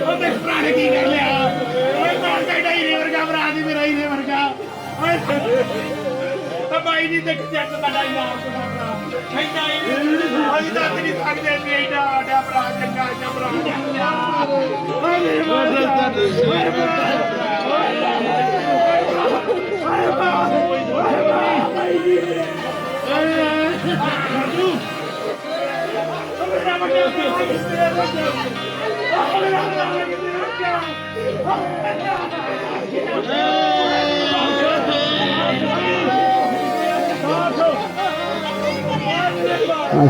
ਉਹਦੇ ਭਰਾ ਨੇ ਕੀ ਕਰ ਲਿਆ ਓਏ ਮਾਰ ਕੇ ਹੀਰੇ ਵਰਗਾ ਭਰਾ ਦੀ ਮੇਰਾ ਹੀਰੇ ਵਰਗਾ ਓਏ ਤਾਂ ਬਾਈ ਜੀ ਦੇਖ ਚੱਕ ਤੁਹਾਡਾ ਇਨਾਮ ਭਰਾ ਕਹਿੰਦਾ ਇਹ ਅਸੀਂ ਤਾਂ ਨਹੀਂ ਸਕਦੇ ਵੀ ਇਹਦਾ ਭਰਾ ਚੰਗਾ ਜਿਹਾ ਓਏ ਮਾਰ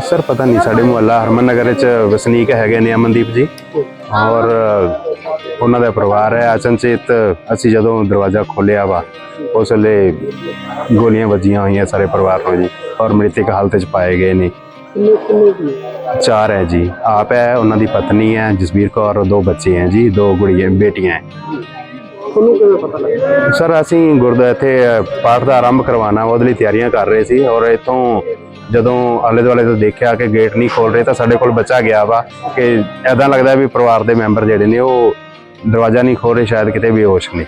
ਸਰ, ਪਤਾ ਨਹੀਂ, ਸਾਡੇ ਮੁਹੱਲਾ ਹਰਮਨ ਨਗਰ ਵਿੱਚ ਵਸਨੀਕ ਹੈਗੇ ਨੇ ਅਮਨਦੀਪ ਜੀ। ਔਰ ਉਹਨਾਂ ਦਾ ਪਰਿਵਾਰ ਹੈ ਅਚਨਚੇਤ। ਅਸੀਂ ਜਦੋਂ ਦਰਵਾਜ਼ਾ ਖੋਲਿਆ ਵਾ, ਉਸ ਵੇਲੇ ਗੋਲੀਆਂ ਵੱਜੀਆਂ ਹੋਈਆਂ ਸਾਰੇ ਪਰਿਵਾਰ ਨੂੰ ਜੀ, ਔਰ ਮ੍ਰਿਤਕ ਹਾਲਤ ਵਿੱਚ ਪਾਏ ਗਏ ਨੇ। ਚਾਰ ਹੈ ਜੀ। ਆਪ ਹੈ ਉਹਨਾਂ ਦੀ ਪਤਨੀ ਹੈ ਜਸਬੀਰ ਕੌਰ ਦੋ ਬੱਚੇ ਹੈ ਜੀ ਦੋ ਗੁੜੀਆਂ ਬੇਟੀਆਂ ਹੈ। ਤੁਹਾਨੂੰ ਕਿਵੇਂ ਪਤਾ ਲੱਗਾ ਸਰ ਅਸੀਂ ਗੁਰਦਾ ਇੱਥੇ ਪਾਠ ਦਾ ਆਰੰਭ ਕਰਵਾਉਣਾ ਉਹਦੇ ਲਈ ਤਿਆਰੀਆਂ ਕਰ ਰਹੇ ਸੀ ਔਰ ਇੱਥੋਂ ਜਦੋਂ ਆਲੇ ਦੁਆਲੇ ਤੋਂ ਦੇਖਿਆ ਕਿ ਗੇਟ ਨਹੀਂ ਖੋਲ ਰਹੇ ਤਾਂ ਸਾਡੇ ਕੋਲ ਬੱਚਾ ਗਿਆ ਵਾ ਕਿ ਐਦਾਂ ਲੱਗਦਾ ਵੀ ਪਰਿਵਾਰ ਦੇ ਮੈਂਬਰ ਜਿਹੜੇ ਨੇ ਉਹ ਦਰਵਾਜ਼ਾ ਨਹੀਂ ਖੋਲ ਰਹੇ ਸ਼ਾਇਦ ਕਿਤੇ ਵੀ ਹੋਸ਼ ਨੇ।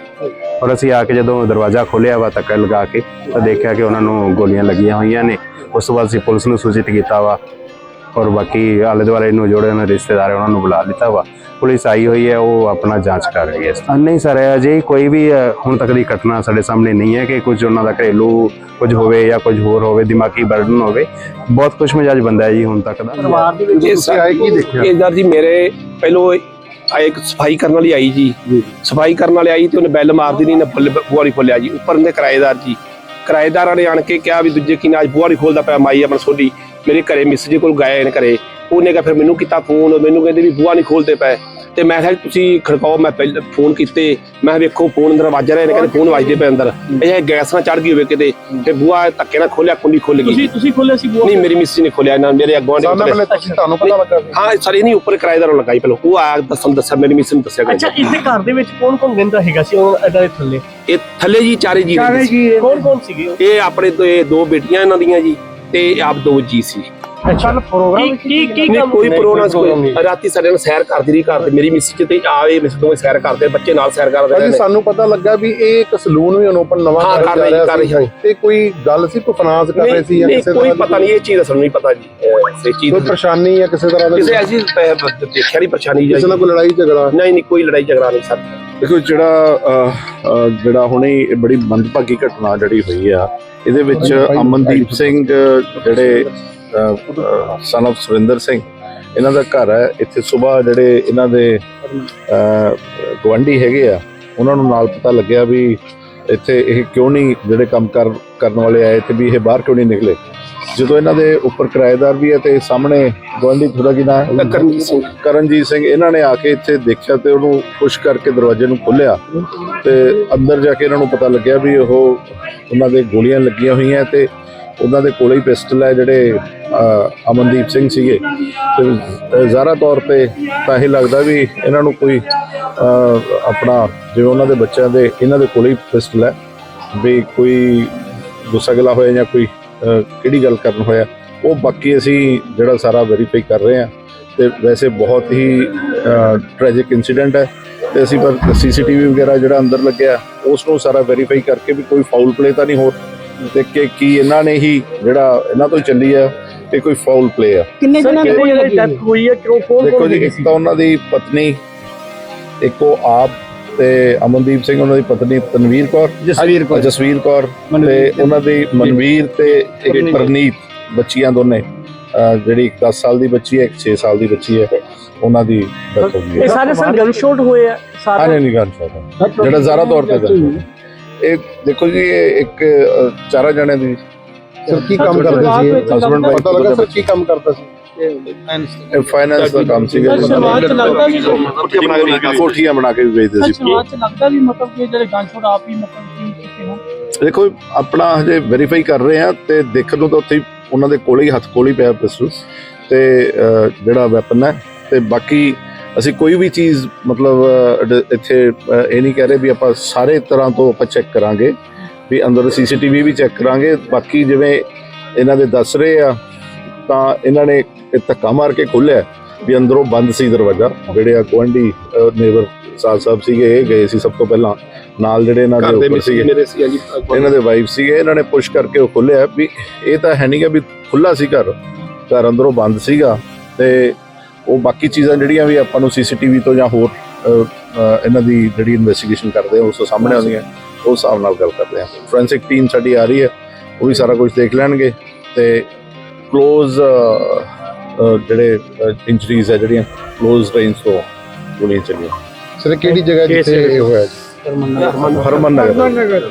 ਔਰ ਅਸੀਂ ਆ ਕੇ ਜਦੋਂ ਦਰਵਾਜ਼ਾ ਖੋਲ੍ਹਿਆ ਵਾ ਧੱਕਾ ਲਗਾ ਕੇ ਤਾਂ ਦੇਖਿਆ ਕਿ ਉਹਨਾਂ ਨੂੰ ਗੋਲੀਆਂ ਲੱਗੀਆਂ ਹੋਈਆਂ ਨੇ। ਉਸ ਤੋਂ ਬਾਅਦ ਅਸੀਂ ਪੁਲਿਸ ਨੂੰ ਸੂਚਿਤ ਕੀਤਾ ਵਾ ਔਰ ਬਾਕੀ ਆਲੇ ਦੁਆਲੇ ਨੂੰ ਜੋੜੇ ਦੇ ਰਿਸ਼ਤੇਦਾਰ ਉਹਨਾਂ ਨੂੰ ਬੁਲਾ ਲਿੱਤਾ ਵਾ। ਪੁਲਿਸ ਆਈ ਹੋਈ ਹੈ ਉਹ ਆਪਣਾ ਜਾਂਚ ਕਰ ਰਹੀ ਹੈ ਨਹੀਂ ਸਰ ਅਜੇ ਕੋਈ ਵੀ ਹੁਣ ਤੱਕ ਦੀ ਘਟਨਾ ਸਾਡੇ ਸਾਹਮਣੇ ਨਹੀਂ ਹੈ ਕਿ ਕੁਝ ਉਹਨਾਂ ਦਾ ਘਰੇਲੂ ਕੁਝ ਹੋਵੇ ਜਾਂ ਕੁਝ ਹੋਰ ਹੋਵੇ ਦਿਮਾਗੀ ਬਰਡਨ ਹੋਵੇ। ਬਹੁਤ ਖੁਸ਼ ਮਿਜਾਜ ਬੰਦਾ ਹੈ ਜੀ ਹੁਣ ਤੱਕ ਦਾ। ਪਰਿਵਾਰ ਦੇ ਵਿੱਚ ਇਹ ਤੁਸੀਂ ਆਏ ਕੀ ਦੇਖਿਆ? ਇਧਰ ਜੀ ਮੇਰੇ ਪਹਿਲੋਂ ਆਏ ਇੱਕ ਸਫ਼ਾਈ ਕਰਨ ਵਾਲੀ ਆਈ ਜੀ। ਸਫ਼ਾਈ ਕਰਨ ਵਾਲੀ ਆਈ ਤੇ ਉਹਨੇ ਬੈਲ ਮਾਰਦੀ ਨਹੀਂ ਨਾ ਬੁਆਰੀ ਖੋਲਿਆ ਜੀ। ਉੱਪਰ ਦੇ ਕਿਰਾਏਦਾਰ ਜੀ। ਕਿਰਾਏਦਾਰਾਂ ਨੇ ਆਣ ਕੇ ਕਿਹਾ ਵੀ ਦੂਜੇ ਕੀ ਨਾਜ ਬੁਆਰੀ ਖੋਲਦਾ ਪਿਆ ਮਾਈ ਆਪਣਾ ਸੋਢੀ। ਮੇਰੇ ਘਰੇ ਮਿਸ ਜੀ ਕੋਲ ਗਏ ਨੇ ਘਰੇ ਉਹਨੇ ਕਿਹਾ ਫਿਰ ਮੈਨੂੰ ਕੀਤਾ ਫੋਨ ਮੈਨੂੰ ਕਹਿੰਦੇ ਵੀ ਬੁਆ ਨਹੀਂ ਖੋਲਦੇ ਪਏ। ਤੇ ਮੈਂ ਕਿਹਾ ਤੁਸੀਂ ਖੜਕਾਓ ਮੈਂ ਪਹਿਲਾਂ ਫੋਨ ਕੀਤੇ ਮੈਂ ਕਿਹਾ ਵੇਖੋ ਫੋਨ ਅੰਦਰ ਵੱਜ ਰਿਹਾ ਨੇ ਕਹਿੰਦੇ ਫੋਨ ਵੱਜਦੇ ਪਏ ਅੰਦਰ। ਇਹ ਗੈਸ ਨਾਲ ਚੜ ਗਈ ਹੋਵੇ ਕਿਤੇ ਤੇ ਬੁਆ ਧੱਕੇ ਨਾਲ ਖੋਲਿਆ ਕੁੰਡੀ ਖੁੱਲ ਗਈ। ਤੁਸੀਂ ਤੁਸੀਂ ਖੋਲਿਆ ਸੀ ਬੂਹਾ? ਨਹੀਂ ਮੇਰੀ ਮਿਸ ਨੇ ਖੋਲਿਆ ਨਾ ਮੇਰੇ ਅਗਵਾਂ ਸਾਹਮਣੇ ਨੇ ਤੁਸੀਂ ਤੁਹਾਨੂੰ ਪਤਾ ਲੱਗਾ ਹਾਂ ਸਰ ਇਹ ਨਹੀਂ ਉੱਪਰ ਕਿਰਾਏਦਾਰੋਂ ਲਗਾਈ ਪਹਿਲਾਂ। ਉਹ ਆਇਆ ਦੱਸਣ ਦੱਸਿਆ ਮੇਰੀ ਮਿਸ ਨੂੰ ਦੱਸਿਆ ਅੱਛਾ ਇਸਦੇ ਘਰ ਦੇ ਵਿੱਚ ਕੌਣ ਕੌਣ ਰਹਿੰਦਾ ਹੈਗਾ ਸੀ ਉਹ ਇਹਦਾ ਦੇ ਥੱਲੇ? ਇਹ ਥੱਲੇ ਜੀ ਚਾਰੇ ਜੀ। ਕੌਣ ਕੌਣ ਸੀਗੇ? ਇਹ ਆਪਣੇ ਤੋਂ ਇਹ ਦੋ ਬੇਟੀਆਂ ਇਹਨਾਂ ਦੀਆਂ ਜੀ। ਤੇ ਆਪ ਦੋ ਜੀ ਸੀ। ਅੱਛਾ। ਪ੍ਰੋਗਰਾਮ ਕੀ ਕੀ ਕੀ ਨਹੀਂ ਕੰਮ ਕੋਈ ਨਹੀਂ, ਪ੍ਰੋਗਰਾਮ ਕੋਈ ਰਾਤੀ ਸਾਡੇ ਨਾਲ ਸੈਰ ਕਰਦੀ ਰਹੀ ਕਰਦੇ ਮੇਰੀ ਮਿਸ ਚ ਤੇ ਆਵੇ ਮਿਸ ਤੋਂ ਸੈਰ ਕਰਦੇ ਬੱਚੇ ਨਾਲ ਸੈਰ ਕਰਦੇ ਭਾਜੀ ਸਾਨੂੰ ਪਤਾ ਲੱਗਾ ਵੀ ਇਹ ਇੱਕ ਸਲੂਨ ਵੀ ਓਪਨ ਨਵਾਂ ਹਾਂ, ਕਰ ਰਹੀ- ਰਿਹਾ ਕਰ ਰਹੀ, ਸੀ। ਹਾਂ। ਤੇ ਕੋਈ ਗੱਲ ਸੀ ਕੋਈ ਫਾਈਨਾਂਸ ਕਰ ਰਹੇ ਸੀ ਜਾਂ ਕਿਸੇ ਕੋਈ ਪਤਾ ਨਹੀਂ ਇਹ ਚੀਜ਼ ਸਾਨੂੰ ਨਹੀਂ ਪਤਾ ਜੀ। ਇਹ ਚੀਜ਼ ਕੋਈ ਪਰੇਸ਼ਾਨੀ ਜਾਂ ਕਿਸੇ ਤਰ੍ਹਾਂ ਦਾ? ਕਿਸੇ ਐਸੀ ਦੇਖਿਆ ਨਹੀਂ ਪਰੇਸ਼ਾਨੀ ਜੀ। ਕਿਸੇ ਨਾਲ ਕੋਈ ਲੜਾਈ ਝਗੜਾ? ਨਹੀਂ ਨਹੀਂ ਕੋਈ ਲੜਾਈ ਝਗੜਾ ਨਹੀਂ ਸਰ। ਦੇਖੋ ਜਿਹੜਾ ਜਿਹੜਾ ਹੁਣੇ ਬੜੀ ਮੰਦਭਾਗੀ ਘਟਨਾ ਜਿਹੜੀ ਹੋਈ ਆ ਇਹਦੇ ਵਿੱਚ ਅਮਨਦੀਪ ਸਿੰਘ ਜਿਹੜੇ ਸਨ of ਸੁਰਿੰਦਰ ਸਿੰਘ। ਇਹਨਾਂ ਦਾ ਘਰ ਹੈ ਇੱਥੇ ਸਵੇਰ ਜਿਹੜੇ ਇਹਨਾਂ ਦੇ ਗਵੰਡੀ ਹੈਗੇ ਆ ਉਹਨਾਂ ਨੂੰ ਨਾਲ ਪਤਾ ਲੱਗਿਆ ਵੀ ਇੱਥੇ ਇਹ ਕਿਉਂ ਨਹੀਂ ਜਿਹੜੇ ਕੰਮ ਕਰ ਕਰਨ ਵਾਲੇ ਆਏ ਤੇ ਵੀ ਇਹ ਬਾਹਰ ਕਿਉਂ ਨਹੀਂ ਨਿਕਲੇ। ਜਦੋਂ ਇਹਨਾਂ ਦੇ ਉੱਪਰ ਕਿਰਾਏਦਾਰ ਵੀ ਹੈ ਤੇ ਸਾਹਮਣੇ ਗਵੰਡੀ ਥੋੜਾ ਕੀ ਨਾ ਕਰਨਜੀਤ ਸਿੰਘ। ਕਰਨਜੀਤ ਸਿੰਘ ਇਹਨਾਂ ਨੇ ਆ ਕੇ ਇੱਥੇ ਦੇਖਿਆ ਤੇ ਉਹਨੂੰ ਪੁਸ਼ ਕਰਕੇ ਦਰਵਾਜ਼ੇ ਨੂੰ ਖੋਲ੍ਹਿਆ ਤੇ ਅੰਦਰ ਜਾ ਕੇ ਇਹਨਾਂ ਨੂੰ ਪਤਾ ਲੱਗਿਆ ਵੀ ਉਹ ਉਹਨਾਂ ਦੇ ਗੋਲੀਆਂ ਲੱਗੀਆਂ ਹੋਈਆਂ ਤੇ ਉਹਨਾਂ ਦੇ ਕੋਲੇ ਹੀ ਪਿਸਟਲ ਹੈ ਜਿਹੜੇ ਅਮਨਦੀਪ ਸਿੰਘ ਸੀਗੇ। ਤੇ ਅਹ, ਤੌਰ ਤੇ ਤਾਂ ਇਹ ਲੱਗਦਾ ਵੀ ਇਹਨਾਂ ਨੂੰ ਕੋਈ ਆਪਣਾ ਜਿਵੇਂ ਉਹਨਾਂ ਦੇ ਬੱਚਿਆਂ ਦੇ ਇਹਨਾਂ ਦੇ ਕੋਲੇ ਹੀ ਪਿਸਟਲ ਹੈ ਵੀ ਕੋਈ ਗੁੱਸਾ ਗਿਲਾ ਹੋਇਆ ਜਾਂ ਕੋਈ ਕਿਹੜੀ ਗੱਲ ਕਰਨ ਹੋਇਆ। ਉਹ ਬਾਕੀ ਅਸੀਂ ਜਿਹੜਾ ਸਾਰਾ ਵੈਰੀਫਾਈ ਕਰ ਰਹੇ ਹਾਂ ਤੇ ਵੈਸੇ ਬਹੁਤ ਹੀ ਟ੍ਰੈਜਿਕ ਇਨਸੀਡੈਂਟ ਹੈ। ਤੇ ਅਸੀਂ ਪਰ ਸੀਸੀਟੀਵੀ ਵਗੈਰਾ ਜਿਹੜਾ ਅੰਦਰ ਲੱਗਿਆ ਉਸ ਨੂੰ ਸਾਰਾ ਵੈਰੀਫਾਈ ਕਰਕੇ ਵੀ ਕੋਈ ਫਾਊਲ ਪਲੇ ਤਾਂ ਨਹੀਂ ਹੋ ਤੇ ਕਿ ਕੀ ਇਹਨਾਂ ਨੇ ਹੀ ਜਿਹੜਾ ਇਹਨਾਂ ਤੋਂ ਚੱਲੀ ਆ ਇਹ ਕੋਈ ਫਾਉਲ ਪਲੇ ਆ। ਕਿੰਨੇ ਜਣਾਂ ਦੀ ਡੈਥ ਹੋਈ? ਹੈ? ਕਿਉਂ ਕੌਣ ਦੇਖੋ ਜੀ ਇੱਕ ਸੀ ਤਾਂ ਉਹਨਾਂ ਦੀ ਪਤਨੀ ਇੱਕ ਆਪ ਤੇ ਅਮਨਦੀਪ ਸਿੰਘ ਉਹਨਾਂ ਦੀ ਪਤਨੀ ਤਨਵੀਰ ਕੌਰ ਜਸਵੀਰ ਕੌਰ। ਜਸਵੀਰ ਕੌਰ ਤੇ ਉਹਨਾਂ ਦੀ ਮਨਵੀਰ ਤੇ ਇੱਕ ਪ੍ਰਨੀਤ ਬੱਚੀਆਂ ਦੋਨੇ ਜਿਹੜੀ ਇੱਕ 10 ਸਾਲ ਦੀ ਬੱਚੀ ਹੈ ਇੱਕ 6 ਸਾਲ ਦੀ ਬੱਚੀ ਹੈ ਉਹਨਾਂ ਦੀ ਡੈਥ ਹੋ ਗਈ ਇਹ ਸਾਰੇ ਸਰ ਗਨ ਸ਼ਾਟ ਹੋਏ ਆ ਸਾਰੇ? ਨਹੀਂ ਸਕਦਾ ਜਿਹੜਾ ਜ਼ਾਰਾ ਤੌਰ ਤੇ ਹੈ। ਇਹ ਦੇਖੋ ਜੀ ਇਹ ਇੱਕ ਚਾਰਾਂ ਜਣੇ ਦੀ ਸਰ ਕੀ ਕੰਮ ਕਰਦੇ ਸੀ? ਹਸਬੰਡ ਪਤਾ ਲੱਗਾ ਸਰ ਕੀ ਕੰਮ ਕਰਦਾ ਸੀ? ਫਾਈਨੈਂਸ ਦਾ। ਕੰਮ ਸੀਗਾ। ਸਰ, ਸ਼ੁਰੂਆਤ 'ਚ ਲੱਗਦਾ ਸੀ ਕੋਠੀਆਂ ਬਣਾ ਕੇ ਵੀ ਵੇਚਦੇ ਸੀ। ਸ਼ੁਰੂਆਤ ਚ ਲੱਗਦਾ ਵੀ ਮਤਲਬ ਕਿ ਜਿਹੜੇ ਗਨ ਸ਼ਾਟ ਆਪ ਹੀ ਮਤਲਬ ਕਿ ਕੀਤੇ ਦੇਖੋ ਆਪਣਾ ਹਜੇ ਵੈਰੀਫਾਈ ਕਰ ਰਹੇ ਆ ਤੇ ਦੇਖਣ ਨੂੰ ਤਾਂ ਉੱਥੇ ਹੀ ਉਹਨਾਂ ਦੇ ਕੋਲੇ ਹੀ ਹੱਥ ਕੋਲੇ ਹੀ ਪਿਆ ਪਿਸਟਲ ਤੇ ਅਹ, ਜਿਹੜਾ ਵੈਪਨ ਹੈ ਤੇ ਬਾਕੀ ਅਸੀਂ ਕੋਈ ਵੀ ਚੀਜ਼ ਮਤਲਬ ਇੱਥੇ ਇਹ ਨਹੀਂ ਕਹਿ ਰਹੇ ਵੀ ਆਪਾਂ ਸਾਰੇ ਤਰ੍ਹਾਂ ਤੋਂ ਆਪਾਂ ਚੈੱਕ ਕਰਾਂਗੇ ਵੀ ਅੰਦਰ ਸੀਸੀਟੀਵੀ ਵੀ ਚੈੱਕ ਕਰਾਂਗੇ ਬਾਕੀ ਜਿਵੇਂ ਇਹਨਾਂ ਦੇ ਦੱਸ ਰਹੇ ਆ ਤਾਂ ਇਹਨਾਂ ਨੇ ਇਹ ਧੱਕਾ ਮਾਰ ਕੇ ਖੋਲ੍ਹਿਆ ਵੀ ਅੰਦਰੋਂ ਬੰਦ ਸੀ ਦਰਵਾਜ਼ਾ ਜਿਹੜੇ ਆ ਗੁਆਂਢੀ ਨੇਬਰ ਸਾਹ ਸਾਹਿਬ ਸੀਗੇ ਇਹ ਗਏ ਸੀ ਸਭ ਤੋਂ ਪਹਿਲਾਂ ਨਾਲ ਜਿਹੜੇ ਇਹਨਾਂ ਦੇ ਉੱਪਰ ਸੀਗੇ ਇਹਨਾਂ ਦੇ ਵਾਈਫ ਸੀਗੇ ਇਹਨਾਂ ਨੇ ਪੁਸ਼ ਕਰਕੇ ਉਹ ਖੋਲ੍ਹਿਆ ਵੀ ਇਹ ਤਾਂ ਹੈ ਨਹੀਂਗਾ ਵੀ ਖੁੱਲਾ ਸੀ ਘਰ ਘਰ ਅੰਦਰੋਂ ਬੰਦ ਸੀਗਾ ਤੇ ਉਹ ਬਾਕੀ ਚੀਜ਼ਾਂ ਜਿਹੜੀਆਂ ਵੀ ਆਪਾਂ ਨੂੰ ਸੀਸੀਟੀਵੀ ਤੋਂ ਜਾਂ ਹੋਰ ਇਹਨਾਂ ਦੀ ਜਿਹੜੀ ਇਨਵੈਸਟੀਗੇਸ਼ਨ ਕਰਦੇ ਆ ਉਸ ਤੋਂ ਸਾਹਮਣੇ ਆਉਂਦੀਆਂ ਉਸ ਹਿਸਾਬ ਨਾਲ ਗੱਲ ਕਰਦੇ ਆ। ਫੋਰੈਂਸਿਕ ਟੀਮ ਸਾਡੀ ਆ ਰਹੀ ਹੈ ਉਹ ਵੀ ਸਾਰਾ ਕੁਝ ਦੇਖ ਲੈਣਗੇ ਤੇ ਕਲੋਜ਼ ਜਿਹੜੇ ਇੰਜਰੀਜ਼ ਹੈ ਜਿਹੜੀਆਂ ਕਲੋਜ਼ ਰੇਂਜ ਤੋਂ ਗੋਲੀਆਂ ਚੱਲੀਆਂ। ਸਰ ਕਿਹੜੀ ਜਗ੍ਹਾ ਜਿੱਥੇ ਇਹ ਹੋਇਆ ਜੀ? ਹਰਮਨ ਨਗਰ। ਹਰਮਨ ਨਗਰ।